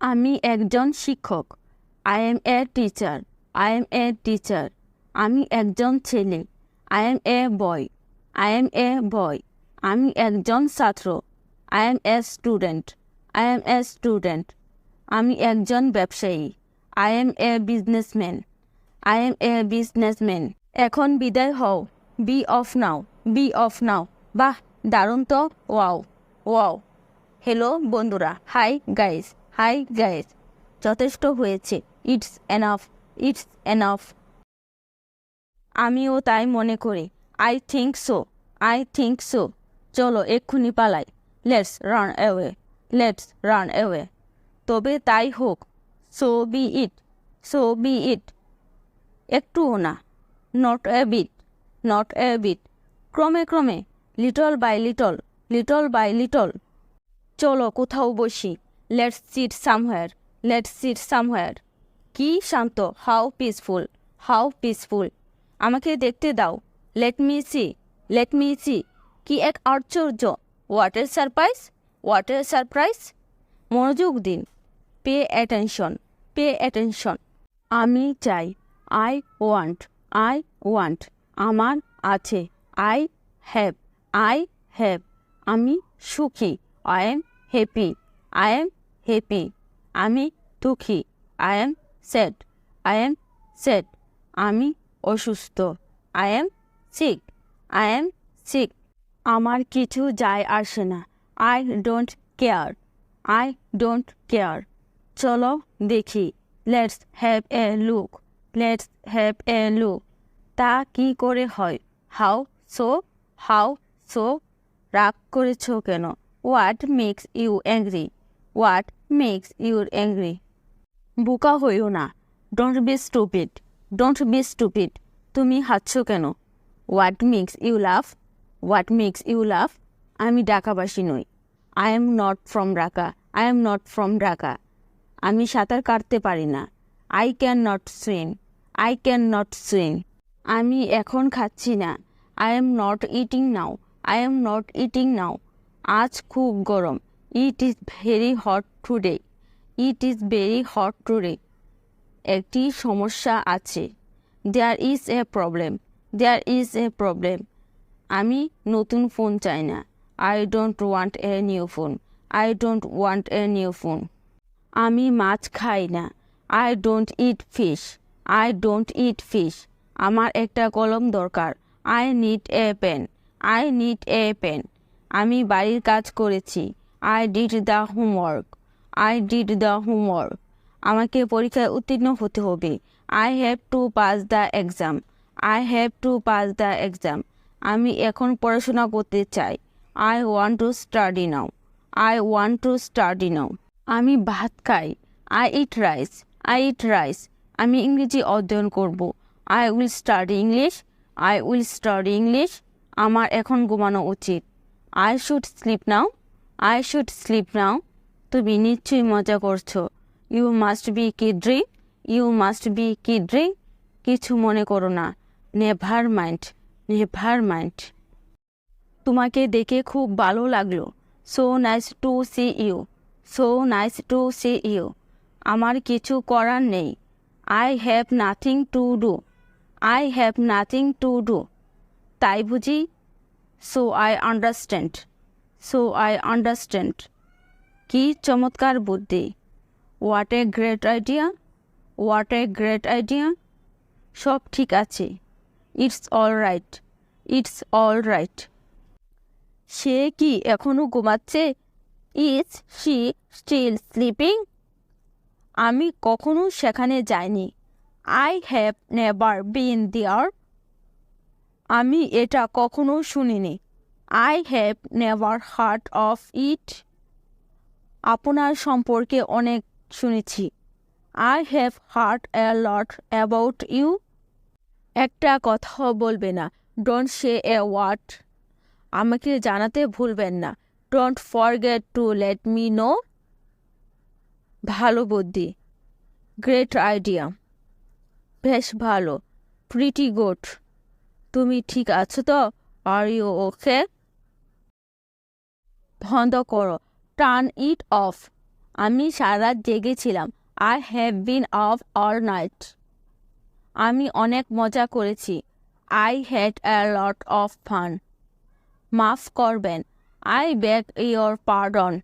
আমি একজন শিক্ষক। I am a teacher I am a teacher আমি একজন ছেলে। I am a boy I am a boy আমি একজন ছাত্র। I am a student I am a student আমি একজন ব্যবসায়ী। I am a businessman I am a businessman এখন বিদায় হও। Be off now be off now বাহ, দারুণ তো। ওয়াও ওয়াও হ্যালো বন্ধুরা। হাই গাইস হাই গাইস, যথেষ্ট হয়েছে। It's enough it's enough. আমিও তাই মনে করি। I think so, I think so. চলো এক্ষুনি পালাই। Let's run away, let's run away. তবে তাই হোক, so be it, so be it. একটুও না, not a bit, not a bit. ক্রমে ক্রমে, little by little little by little. চলো কোথাও বসি। Let's sit somewhere let's sit somewhere কি শান্ত? হাউ পিসফুল হাউ পিসফুল আমাকে দেখতে দাও। Let me see let me see কি এক আশ্চর্য। ওয়াটার সারপ্রাইজ ওয়াটার সারপ্রাইজ মনোযোগ দিন। পে অ্যাটেনশন পে অ্যাটেনশন আমি চাই। আই ওয়ান্ট আই ওয়ান্ট আমার আছে। আই হ্যাভ আই হ্যাভ আমি সুখী। I am happy I am happy আমি দুঃখী। I am sad I am sad আমি অসুস্থ। I am sick I am sick আমার কিছু যায় আসে না। I don't care I don't care চলো দেখি। Let's have a look let's have a look তা কি করে হয়? হাউ সো হাউ সো রাগ করেছ কেন? What makes you angry what makes your angry বোকা হইও না। Don't be stupid don't be stupid তুমি হাসছ কেন? What makes you love what makes you love আমি ঢাকাবাসী নই। I am not from Dhaka I am not from Dhaka আমি সাঁতার কাটতে পারি না। I can not swim I can not swim আমি এখন খাচ্ছি না। I am not eating now I am not eating now আজ খুব গরম। It is very hot today it is very hot today একটি সমস্যা আছে। There is a problem there is a problem আমি নতুন ফোন চাই না। I don't want a new phone I don't want a new phone আমি মাছ খাই না। I don't eat fish I don't eat fish আমার একটা কলম দরকার। I need a pen I need a pen আমি বাড়ির কাজ করেছি। I did the homework I did the homework আমাকে পরীক্ষায় উত্তীর্ণ হতে হবে। I have to pass the exam I have to pass the exam আমি এখন পড়াশোনা করতে চাই। I want to study now I want to study now আমি ভাত খাই। I eat rice I eat rice আমি ইংরেজি অধ্যয়ন করব। I will study English I will study English আমার এখন ঘুমানো উচিত। I should sleep now I should sleep now তুমি নিশ্চয়ই মজা করছ। You must be kidding you must be kidding কিছু মনে করো না। নেভার মাইন্ড নেভার মাইন্ড তোমাকে দেখে খুব ভালো লাগল। So nice to see you so nice to see you আমার কিছু করার নেই। I have nothing to do I have nothing to do তাই বুঝি? So I understand so I understand কি চমৎকার বুদ্ধি। What a great idea what a great idea সব ঠিক আছে। It's all right it's all right সে কি এখনও ঘুমাচ্ছে? ইজ শি স্টিল স্লিপিং আমি কখনো সেখানে যাইনি। I have never been there আমি এটা কখনো শুনিনি। I have never heard of it আপনার সম্পর্কে অনেক শুনেছি। I have heard a lot about you একটা কথাও বলবে না। ডোন্ট সে এ ওয়াট আমাকে জানাতে ভুলবেন না। Don't forget to let me know ভালো বুদ্ধি। গ্রেট আইডিয়া বেশ ভালো। প্রিটি গুড তুমি ঠিক আছো তো? আর ইউ ওকে বন্ধ করো। টার্ন ইট অফ আমি সারা জেগেছিলাম। I have been off all night আমি অনেক মজা করেছি। I had a lot of fun মাফ করবেন। I back your pardon